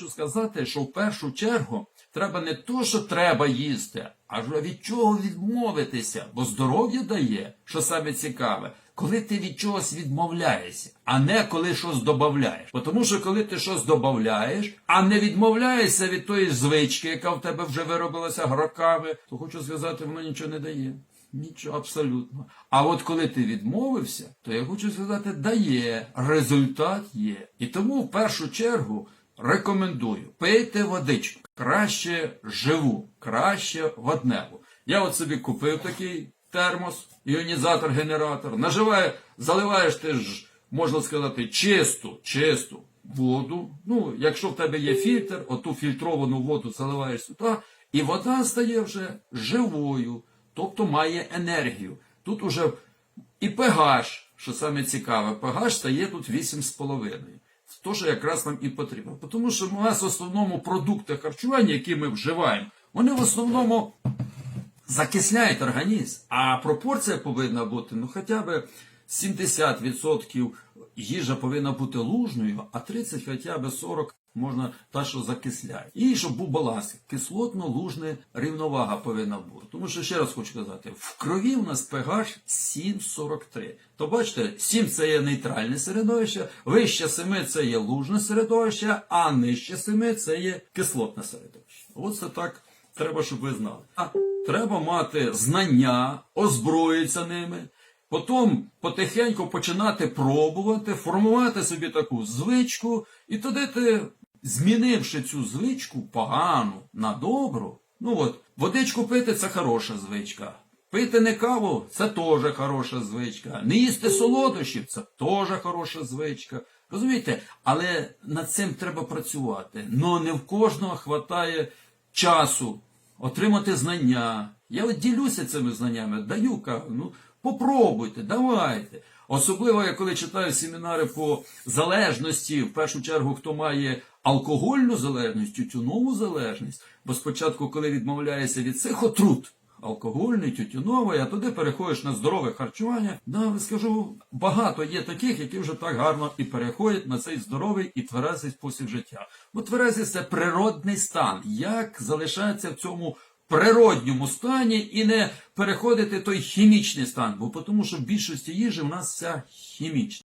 Хочу сказати, що в першу чергу треба не то, що треба їсти, а від чого відмовитися, бо здоров'я дає, що саме цікаве, коли ти від чогось відмовляєшся, а не коли щось додаєш. Бо Тому що коли ти щось додаєш, а не відмовляєшся від тої звички, яка в тебе вже виробилася роками, то хочу сказати, воно нічого не дає. Нічого абсолютно. А от коли ти відмовився, то я хочу сказати, дає, результат є. І тому в першу чергу рекомендую пийте водичку. Краще живу, краще водневу. Я от собі купив такий термос, іонізатор-генератор. Наживає, заливаєш ти ж, можна сказати, чисту, чисту воду. Ну, якщо в тебе є фільтр, оту фільтровану воду заливаєш сюди, і вода стає вже живою, тобто має енергію. Тут уже і pH, що саме цікаве, pH стає тут 8,5. То, що якраз нам і потрібно. Тому що у нас в основному продукти харчування, які ми вживаємо, вони в основному закисляють організм. А пропорція повинна бути ну, хоча б 70% їжа повинна бути лужною, а 30 хоча б 40 можна та, що закисляє. І щоб був баланс, кислотно-лужна рівновага повинна бути. Тому що ще раз хочу сказати, в крові у нас pH 7,43. То бачите, 7 це є нейтральне середовище, вище 7 це є лужне середовище, а нижче 7 це є кислотне середовище. От це так треба, щоб ви знали. А треба мати знання, озброїтися ними. Потім потихеньку починати пробувати, формувати собі таку звичку, і тоді ти, змінивши цю звичку погану на добру, ну от, водичку пити це хороша звичка. Пити не каву це теж хороша звичка. Не їсти солодощів це теж хороша звичка. Розумієте? Але над цим треба працювати. Но не в кожного хватає часу отримати знання. Я от ділюся цими знаннями, даю ну попробуйте, давайте. Особливо, я коли читаю семінари по залежності, в першу чергу, хто має алкогольну залежність, тютюнову залежність, бо спочатку, коли відмовляєшся від цих отрут, алкогольний, тютюновий, а туди переходиш на здорове харчування. Да, скажу, багато є таких, які вже так гарно і переходять на цей здоровий і тверезий спосіб життя. Бо тверезість це природний стан, як залишається в цьому природньому стані і не переходити той хімічний стан, бо тому що в більшості їжі в нас вся хімічна.